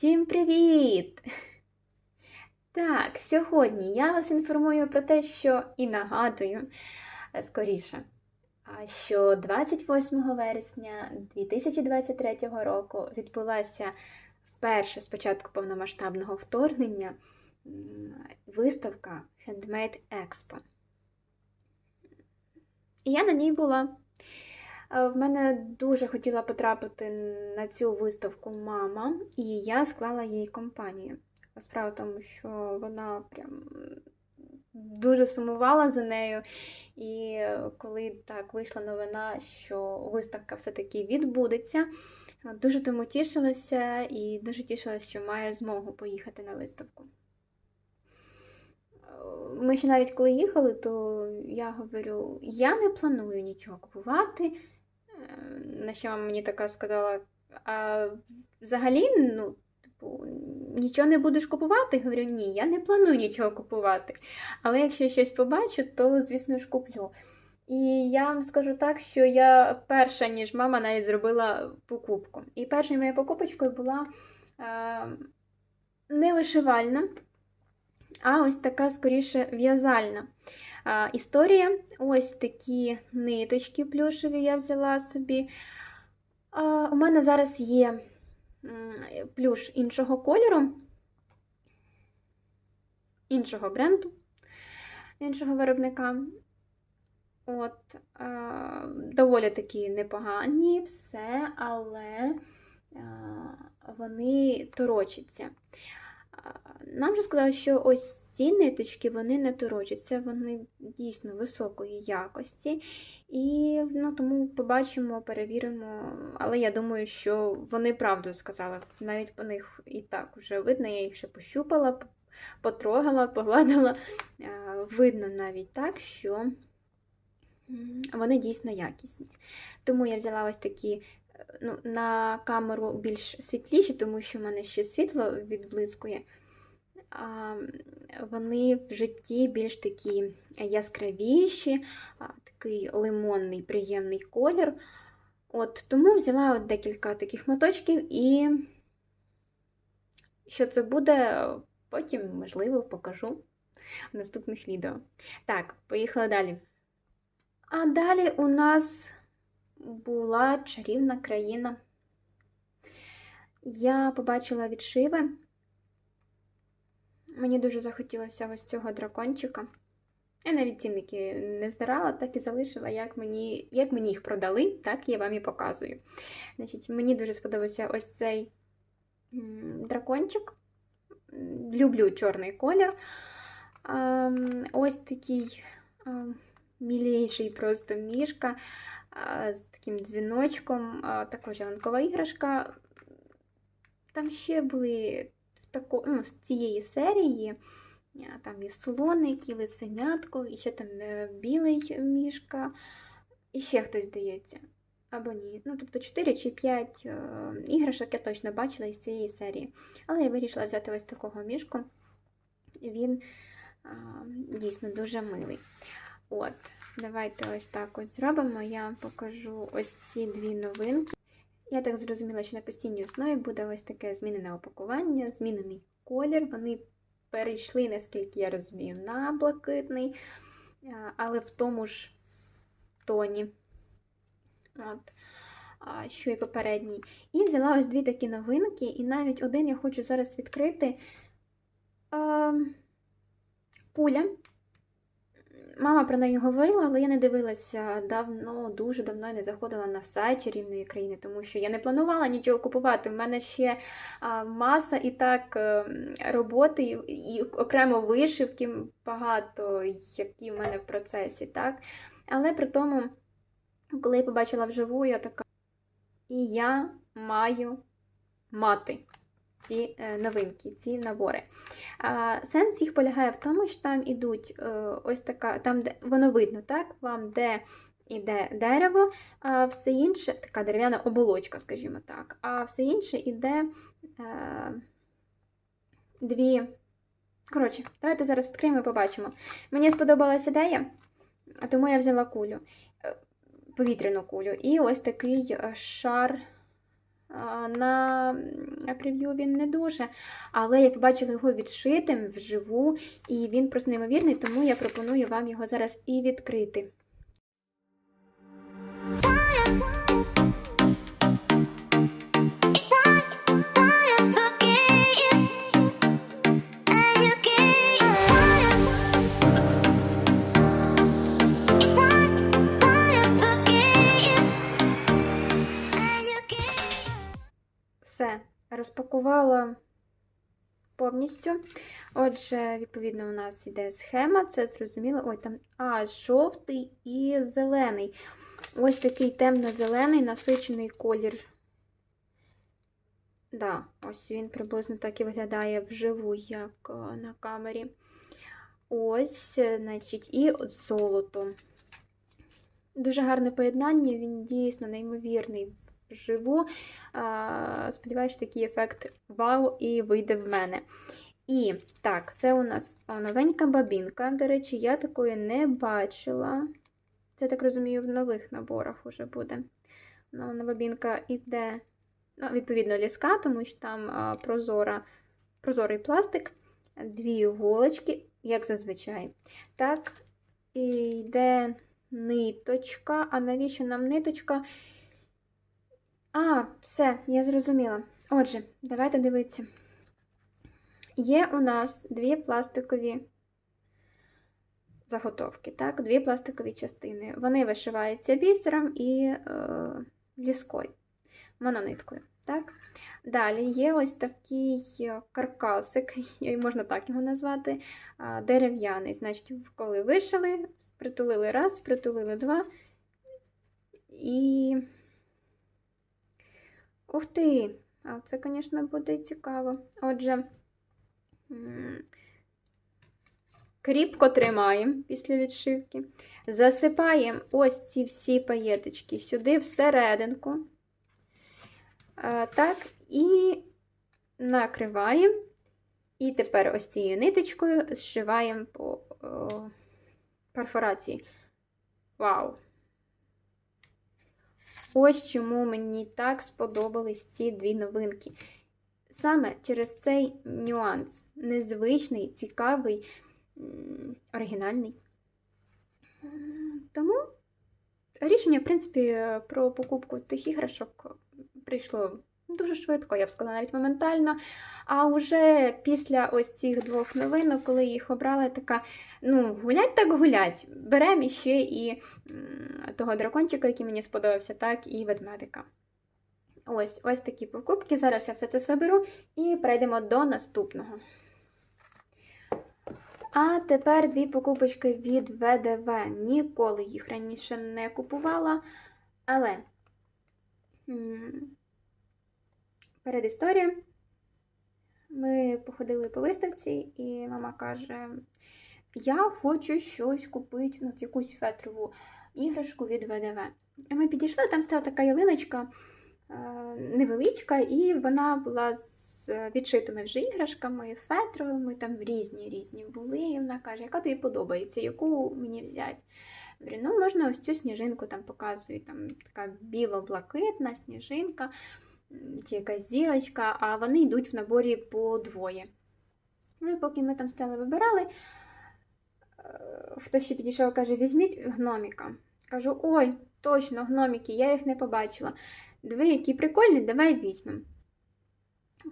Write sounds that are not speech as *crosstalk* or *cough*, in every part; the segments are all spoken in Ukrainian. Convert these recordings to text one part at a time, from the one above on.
Всім привіт! Так, сьогодні я вас інформую про те, що і нагадую е, скоріше, що 28 вересня 2023 року відбулася вперше з початку повномасштабного вторгнення виставка Handmade Expo. І я на ній була. Е, В мене дуже хотіла потрапити на цю виставку мама, і я склала їй компанію. Справа в тому, що вона прям дуже сумувала за нею. І коли так вийшла новина, що виставка все-таки відбудеться, дуже тому тішилася і дуже тішилася, що маю змогу поїхати на виставку. Е, Ми ще навіть коли їхали, то я говорю: я не планую нічого купувати. Е, На що мені така сказала: а взагалі, ну, типу, нічого не будеш купувати? Я говорю, ні, я не планую нічого купувати. Але якщо щось побачу, то, звісно ж, куплю. І я вам скажу так, що я перша, ніж мама, навіть зробила покупку. І першою моєю покупочкою була е, не вишивальна, а ось така скоріше в'язальна. А, історія. Ось такі ниточки плюшеві я взяла собі. А, у мене зараз є плюш іншого кольору, іншого бренду, іншого виробника. От, а, доволі такі непогані, все, але а, вони торочаться. Нам же сказали, що ось ці ниточки вони не торочаться, вони дійсно високої якості. І ну, тому побачимо, перевіримо. Але я думаю, що вони правду сказали. Навіть по них і так вже видно, я їх ще пощупала, потрогала, погладила. Видно навіть так, що вони дійсно якісні. Тому я взяла ось такі ну, на камеру більш світліші, тому що в мене ще світло відблискує. А вони в житті більш такі яскравіші, такий лимонний, приємний колір. От, тому взяла от декілька таких моточків і що це буде, потім, можливо, покажу в наступних відео. Так, поїхали далі. А далі у нас була чарівна країна. Я побачила відшиви. Мені дуже захотілося ось цього дракончика. Я навіть цінники не здирала, так і залишила, як мені, як мені їх продали, так я вам і показую. Значить, Мені дуже сподобався ось цей дракончик. Люблю чорний колір. Ось такий а, мілейший просто мішка з таким дзвіночком, також ялинкова іграшка. Там ще були в тако, ну, з цієї серії. Там і слоник, і лисенятко, і ще там е, білий мішка, і ще хтось здається. Або ні. Ну, тобто 4 чи 5 е, іграшок я точно бачила із цієї серії. Але я вирішила взяти ось такого мішку. Він а, дійсно дуже милий. От, давайте ось так ось зробимо. Я вам покажу ось ці дві новинки. Я так зрозуміла, що на постійній основі буде ось таке змінене опакування, змінений колір. Вони перейшли, наскільки я розумію, на блакитний, але в тому ж тоні. От. Що і попередній. І взяла ось дві такі новинки, і навіть один я хочу зараз відкрити. Пуля. Мама про неї говорила, але я не дивилася давно, дуже давно я не заходила на сайт чарівної країни, тому що я не планувала нічого купувати. У мене ще а, маса і так е, роботи, і, і окремо вишивки багато, які в мене в процесі, так? Але при тому, коли я побачила вживу, я така. І я маю мати ці е, новинки, ці набори. А, Сенс їх полягає в тому, що там ідуть е, ось така, там, де воно видно, так, вам де іде дерево, а все інше, така дерев'яна оболочка, скажімо так, а все інше іде е, дві. Коротше, давайте зараз відкриємо і побачимо. Мені сподобалась ідея, тому я взяла кулю, е, повітряну кулю. І ось такий шар на прев'ю він не дуже. Але я побачила його відшитим вживу, і він просто неймовірний, тому я пропоную вам його зараз і відкрити. Все, розпакувала повністю. Отже, відповідно, у нас іде схема, це зрозуміло. Ой, там а, жовтий і зелений. Ось такий темно-зелений насичений колір. Да, ось він приблизно так і виглядає вживу, як е, на камері. Ось, е, значить, і от золото. Дуже гарне поєднання, він дійсно неймовірний вживу. А, Сподіваюся, що такий ефект вау і вийде в мене. І так, це у нас новенька бабінка. До речі, я такої не бачила. Це, так розумію, в нових наборах вже буде. Нова бабінка іде, ну, відповідно, ліска, тому що там а, прозора, прозорий пластик, дві іголочки, як зазвичай. Так, і йде ниточка. А навіщо нам ниточка? А, все, я зрозуміла. Отже, давайте дивитися. Є у нас дві пластикові заготовки, так? Дві пластикові частини. Вони вишиваються бісером і е, ліскою, монониткою. Так? Далі є ось такий каркасик, *laughs* можна так його назвати, дерев'яний. Значить, коли вишили, притулили раз, притулили два. І. Ух ти! А це, звісно, буде цікаво. Отже, кріпко тримаємо після відшивки. Засипаємо ось ці всі паєточки сюди всерединку. Так, і накриваємо. І тепер ось цією ниточкою зшиваємо по перфорації. Вау! Ось чому мені так сподобались ці дві новинки. Саме через цей нюанс. Незвичний, цікавий, оригінальний. Тому рішення, в принципі, про покупку тих іграшок прийшло дуже швидко, я б сказала, навіть моментально. А вже після ось цих двох новинок, коли їх обрала, така, ну, гулять так гулять. Беремо іще і того дракончика, який мені сподобався, так, і ведмедика. Ось ось такі покупки. Зараз я все це соберу і перейдемо до наступного. А тепер дві покупочки від ВДВ. Ніколи їх раніше не купувала. Але м, перед історією ми походили по виставці, і мама каже: Я хочу щось купити, ну, якусь фетрову іграшку від ВДВ. І ми підійшли, там стала така ялиночка е, невеличка, і вона була з відшитими вже іграшками, фетровими, там різні різні були. І вона каже, яка тобі подобається, яку мені взяти? Ну можна ось цю сніжинку там показую, там така біло-блакитна сніжинка чи якась зірочка, а вони йдуть в наборі по двоє. Ну і поки ми там стали вибирали, е, хтось ще підійшов каже, візьміть гноміка. Кажу, ой, точно, гноміки, я їх не побачила. Диви, які прикольні, давай візьмемо.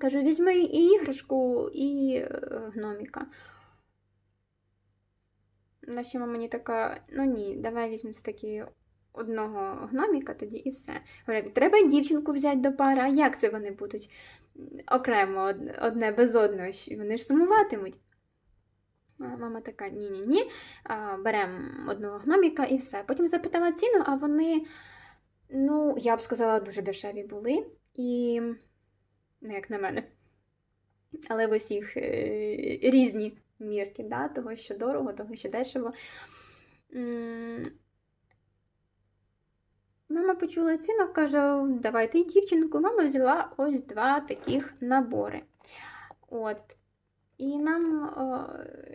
Кажу, візьми і іграшку, і е, гноміка. На що мені така, ну ні, давай візьмемо все-таки одного гноміка тоді і все. Говорю, треба дівчинку взяти до пари, а як це вони будуть окремо одне без одного? Вони ж сумуватимуть. Мама така: ні-ні-ні, беремо одного гноміка і все. Потім запитала ціну, а вони, ну, я б сказала, дуже дешеві були. І, ну, як на мене, але в усіх е, різні мірки, да? того, що дорого, того, що дешево. Мама почула ціну, каже, давайте дівчинку. Мама взяла ось два таких набори. От. І нам о,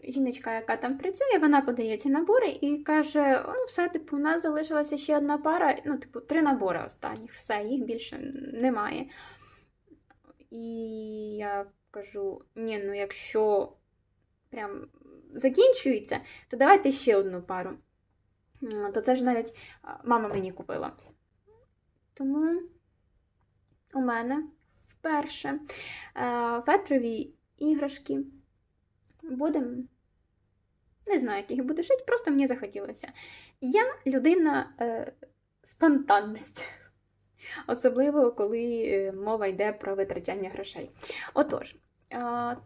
жіночка, яка там працює, вона подає ці набори і каже: ну, все, типу, у нас залишилася ще одна пара, ну, типу, три набори останніх, все, їх більше немає. І я кажу: ні, ну якщо прям закінчується, то давайте ще одну пару. То це ж навіть мама мені купила. Тому у мене вперше е, фетрові іграшки. Будемо. Не знаю, як їх буду шити, просто мені захотілося. Я людина е, спонтанності. *laughs* Особливо, коли е, мова йде про витрачання грошей. Отож, е,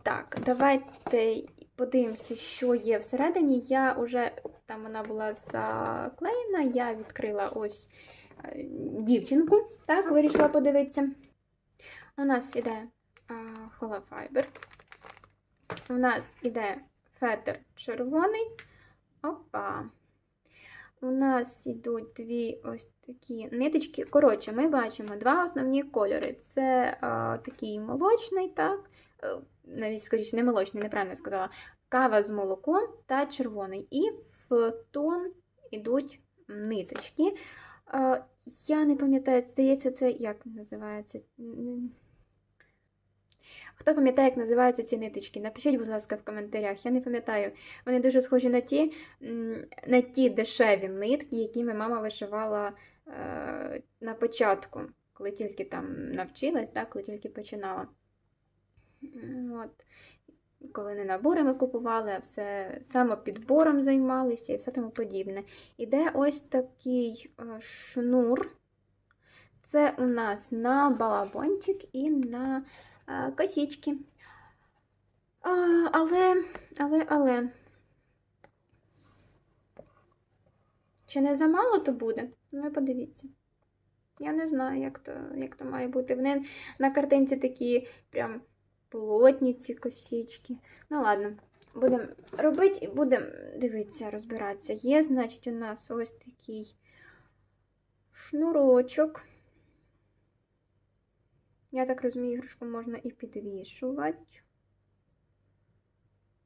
так, давайте подивимося, що є всередині. Я вже там вона була заклеєна, я відкрила ось е, дівчинку, так, вирішила подивитися. У нас іде холофайбер. У нас іде фетр червоний. Опа. У нас йдуть дві ось такі ниточки. Коротше, ми бачимо два основні кольори. Це а, такий молочний, так? Е, Навіть, скоріше, не молочний, неправильно сказала. Кава з молоком та червоний. І в тон йдуть ниточки. Я не пам'ятаю, здається, це як називається? Хто пам'ятає, як називаються ці ниточки? Напишіть, будь ласка, в коментарях. Я не пам'ятаю. Вони дуже схожі на ті, на ті дешеві нитки, якими мама вишивала е, на початку, коли тільки там навчилась, так, коли тільки починала. От. Коли не наборами купували, а все самопідбором займалися і все тому подібне. Іде ось такий е, шнур. Це у нас на балабончик і на е, косічки. Але, але, але. Чи не замало то буде? Ну, ви подивіться. Я не знаю, як то, як то має бути. Вони на картинці такі прям плотні ці косічки. Ну, ладно, будемо робити і будемо дивитися, розбиратися. Є, значить, у нас ось такий шнурочок. Я так розумію, іграшку можна і підвішувати.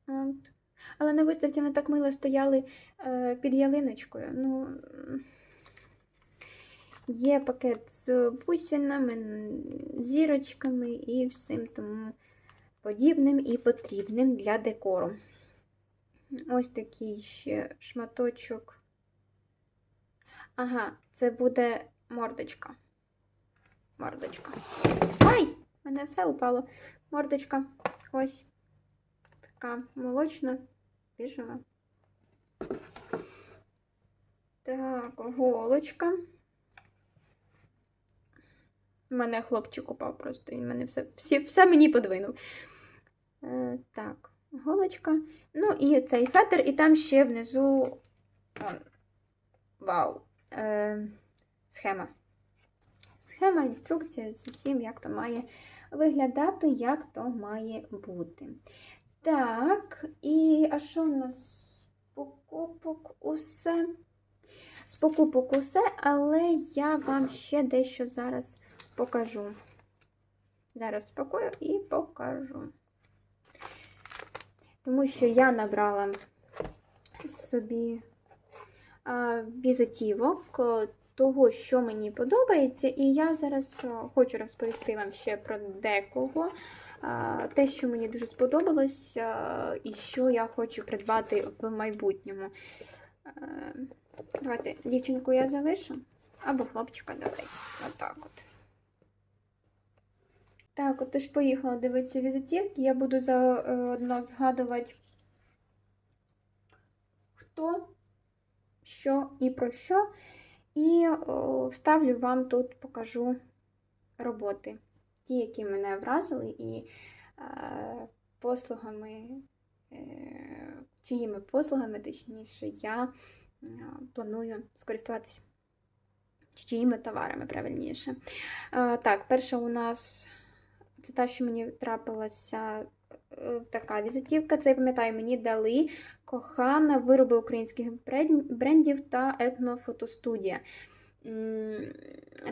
От. Але на виставці вони так мило стояли е, під ялиночкою. Ну, є пакет з бусинами, зірочками і всім тому подібним і потрібним для декору. Ось такий ще шматочок. Ага, це буде мордочка. Мордочка. Ай! У мене все упало. Мордочка. Ось. Така молочна, біжева. Так, голочка. У мене хлопчик упав просто, він мене все, всі, все мені подвинув. Е, так, голочка. Ну і цей фетр, і там ще внизу. Он, вау! Е, схема. Схема, інструкція з усім, як то має виглядати, як то має бути. Так, і а що у нас з покупок усе? З покупок усе, але я вам ще дещо зараз покажу. Зараз спокою і покажу. Тому що я набрала собі візитівок того, що мені подобається, і я зараз хочу розповісти вам ще про декого. Те, що мені дуже сподобалось, і що я хочу придбати в майбутньому. Е, Давайте дівчинку я залишу, або хлопчика давай. Отак от. Так, от тож поїхала дивитися візитівки. Я буду заодно згадувати, хто, що і про що. І о, вставлю вам тут, покажу роботи. Ті, які мене вразили, і е, послугами, е, чиїми послугами, точніше, я е, планую скористуватись. Чи Чиїми товарами, правильніше. Е, так, перша у нас це та, що мені трапилася е, така візитівка. Це я пам'ятаю, мені дали кохана вироби українських брендів та етнофотостудія.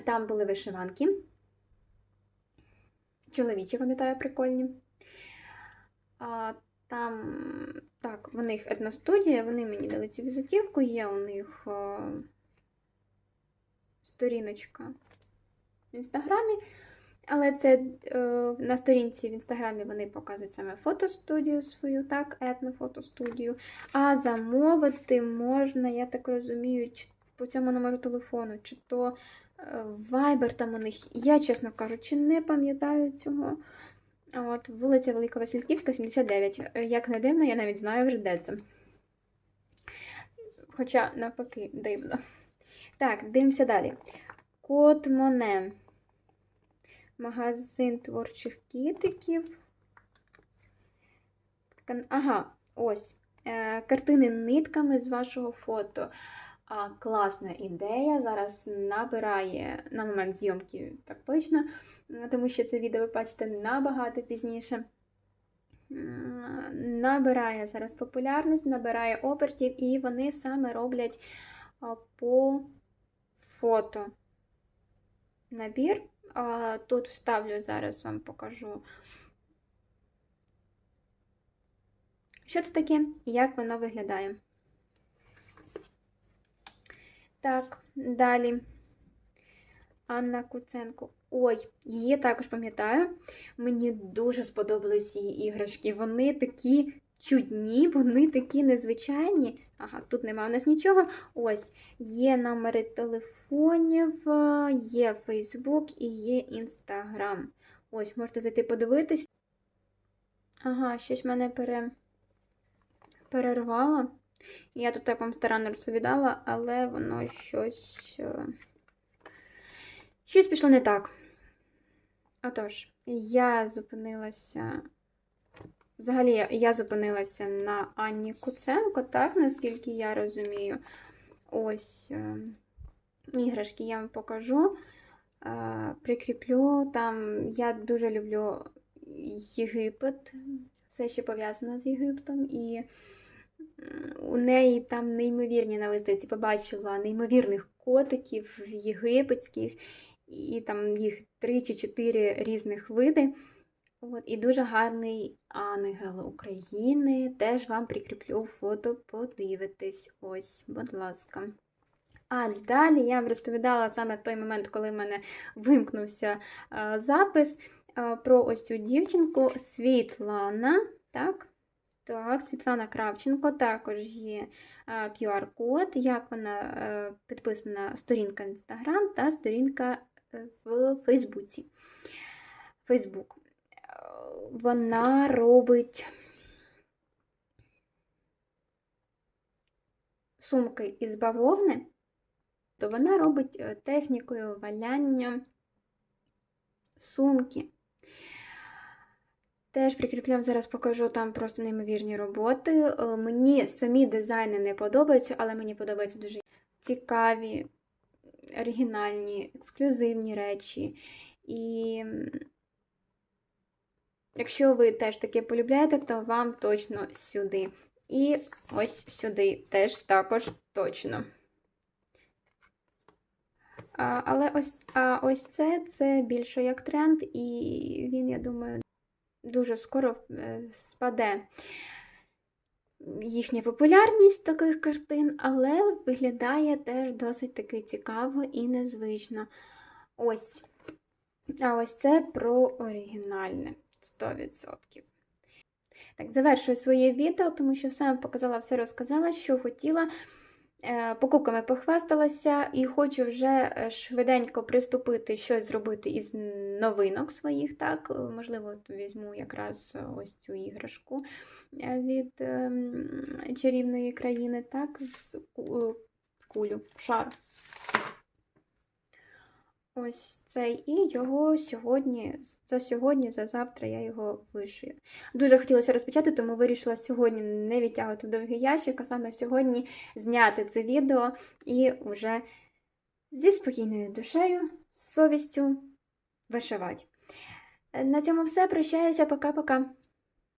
Там були вишиванки. Чоловічі, пам'ятаю, прикольні. А, там, так, в них етностудія, вони мені дали цю візитівку, є у них о, сторіночка в інстаграмі. Але це е, на сторінці в інстаграмі вони показують саме фотостудію свою, так, етнофотостудію. А замовити можна, я так розумію, чи по цьому номеру телефону, чи то е, Viber там у них. Я, чесно кажучи, не пам'ятаю цього. От, вулиця Велика Васильківська, 79. Е, Як не дивно, я навіть знаю вже де це. Хоча, навпаки, дивно. Так, дивимося далі. Кот Моне. Магазин творчих кітиків. Ага, ось. Е, картини нитками з вашого фото. А, класна ідея. Зараз набирає на момент зйомки, так точно, тому що це відео ви бачите набагато пізніше. Набирає зараз популярність, набирає обертів, і вони саме роблять по фото набір. Тут вставлю зараз вам покажу. Що це таке і як воно виглядає. Так, далі. Анна Куценко. Ой, її також пам'ятаю. Мені дуже сподобались її іграшки. Вони такі чудні, вони такі незвичайні. Ага, тут немає у нас нічого. Ось, є номери телефонів, е, є Фейсбук і є Інстаграм. Ось, можете зайти подивитись. Ага, щось мене пере... перервало. Я тут так вам старанно розповідала, але воно щось. е, Щось пішло не так. Отож, я зупинилася. Взагалі, я- зупинилася на Анні Куценко, так, наскільки я розумію. Ось е, іграшки я вам покажу. Е, прикріплю. Там я дуже люблю Єгипет, все ще пов'язано з Єгиптом. І у неї там неймовірні на виставці побачила неймовірних котиків єгипетських, і там їх три чи чотири різних види. От, і дуже гарний ангел України. Теж вам прикріплю фото, подивитись. Ось, будь ласка. А далі я вам розповідала саме той момент, коли в мене вимкнувся е, запис е, про ось цю дівчинку Світлана. Так, так, Світлана Кравченко також є е, QR-код, як вона підписана сторінка в Instagram та сторінка в Фейсбуці. Фейсбук. Вона робить сумки із бавовни, то вона робить е, технікою валяння сумки. Теж прикріплям зараз покажу там просто неймовірні роботи. Е, Мені самі дизайни не подобаються, але мені подобаються дуже цікаві, оригінальні, ексклюзивні речі. І якщо ви теж таке полюбляєте, то вам точно сюди. І ось сюди теж також точно. А, але ось, а ось це, це більше як тренд, і він, я думаю, дуже скоро е, спаде їхня популярність таких картин, але виглядає теж досить таки цікаво і незвично. Ось. А ось це про оригінальне 100%. Так, завершую своє відео, тому що все показала, все розказала, що хотіла. Е, Покупками похвасталася і хочу вже е, швиденько приступити щось зробити із новинок своїх. Так, можливо, візьму якраз ось цю іграшку е, від ем, чарівної країни, так, кулю, шар. Ось цей, і його сьогодні, за сьогодні, за завтра я його вишию. Дуже хотілося розпочати, тому вирішила сьогодні не відтягувати довгий ящик, а саме сьогодні зняти це відео і вже зі спокійною душею, совістю вишивати. На цьому все. Прощаюся, пока-пока.